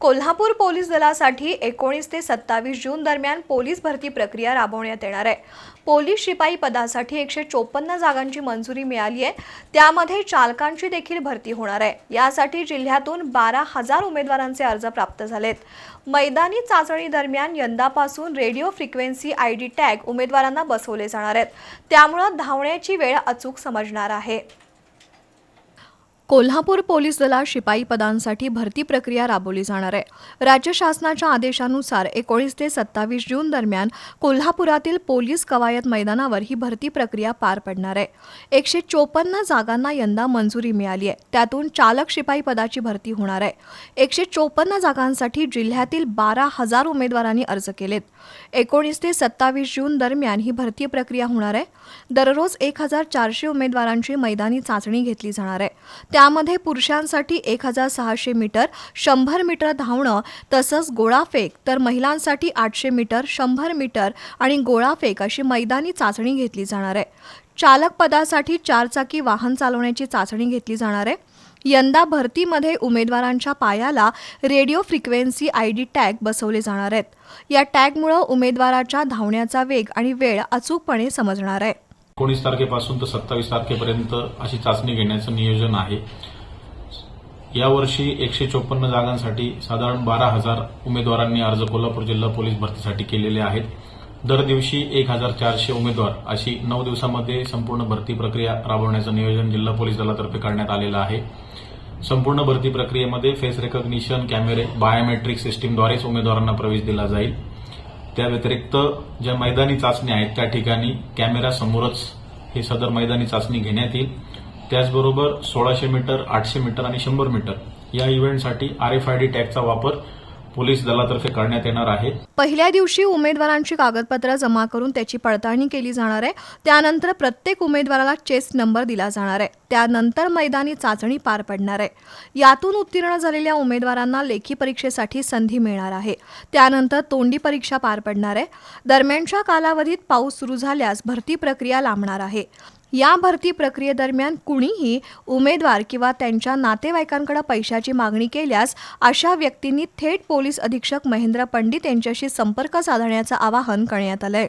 Kolhapur police दलासाठी एकोणीस ते सत्तावीस जून दरम्यान पोलीस भरती प्रक्रिया राबवण्यात येणार आहे. पोलीस शिपाई पदासाठी एकशे चोपन्न जागांची मंजुरी मिळाली आहे. त्यामध्ये चालकांची देखील भरती होणार आहे. यासाठी जिल्ह्यातून बारा हजार उमेदवारांचे अर्ज प्राप्त झालेत. मैदानी चाचणी दरम्यान यंदापासून radio frequency I D tag उमेदवारांना बसवले जाणार आहेत. त्यामुळं धावण्याची वेळ अचूक समजणार आहे. कोल्हापूर पोलीस दलात शिपाई पदांसाठी भरती प्रक्रिया राबवली जाणार आहे. राज्य शासनाच्या आदेशानुसार एकोणीस ते सत्तावीस जून दरम्यान कोल्हापुरातील पोलीस कवायत मैदानावर ही भरती प्रक्रिया पार पडणार आहे. एकशे चोपन्न जागांना यंदा मंजुरी मिळाली आहे. त्यातून चालक शिपाई पदाची भरती होणार आहे. एकशे चोपन्न जागांसाठी जिल्ह्यातील बारा हजार उमेदवारांनी अर्ज केलेत. एकोणीस ते सत्तावीस जून दरम्यान ही भरती प्रक्रिया होणार आहे. दररोज एक हजार चारशे उमेदवारांची मैदानी चाचणी घेतली जाणार आहे. त्यामध्ये पुरुषांसाठी एक हजार सहाशे मीटर शंभर मीटर धावणं तसंच गोळाफेक तर महिलांसाठी आठशे मीटर शंभर मीटर आणि गोळाफेक अशी मैदानी चाचणी घेतली जाणार आहे. चालक पदासाठी चारचाकी वाहन चालवण्याची चाचणी घेतली जाणार आहे. यंदा भरतीमध्ये उमेदवारांच्या पायाला radio frequency I D tag बसवले जाणार आहेत. या टॅगमुळं उमेदवाराच्या धावण्याचा वेग आणि वेळ अचूकपणे समजणार आहे. एकोणीस तारखेपासून तर सत्तावीस तारखेपर्यंत अशी चाचणी घेण्याचं नियोजन आहे. यावर्षी एकशे चोपन्न जागांसाठी साधारण बारा हजार उमेदवारांनी अर्ज कोल्हापूर जिल्हा पोलीस भरतीसाठी केलेले आहेत. दर दिवशी एक हजार चारशे उमेदवार अशी नऊ दिवसामध्ये संपूर्ण भरती प्रक्रिया राबवण्याचं नियोजन जिल्हा पोलीस दलातर्फे करण्यात आलेलं आहे. संपूर्ण भरती प्रक्रियेमध्ये फेस रेकॉग्निशन कॅमेरे बायोमेट्रिक सिस्टीमद्वारेच उमेदवारांना प्रवेश दिला जाईल. त्या व्यतिरिक्त ज्या मैदानी चाचण्या आहेत त्या ठिकाणी कॅमेरा समोरच हे सदर मैदानी चाचणी घेण्यात येईल. त्याचबरोबर सोळाशे मीटर आठशे मीटर आणि शंभर मीटर या इव्हेंटसाठी आरएफआयडी टॅगचा वापर पोलीस दलातर्फे करण्यात येणार आहे. पहिल्या दिवशी उमेदवारांची कागदपत्र जमा करून त्याची पडताळणी केली जाणार आहे. त्यानंतर प्रत्येक उमेदवाराला चेस्ट नंबर दिला जाणार आहे. त्यानंतर मैदानी चाचणी पार पडणार आहे. यातून उत्तीर्ण झालेल्या उमेदवारांना लेखी परीक्षेसाठी संधी मिळणार आहे. त्यानंतर तोंडी परीक्षा पार पडणार आहे. दरम्यानच्या कालावधीत पाऊस सुरू झाल्यास भरती प्रक्रिया लांबणार आहे. या भरती प्रक्रियेदरम्यान कुणीही उमेदवार किंवा त्यांच्या नातेवाईकांकडे पैशाची मागणी केल्यास अशा व्यक्तींनी थेट पोलीस अधीक्षक महेंद्र पंडित यांच्याशी संपर्क साधण्याचं आवाहन करण्यात आलंय.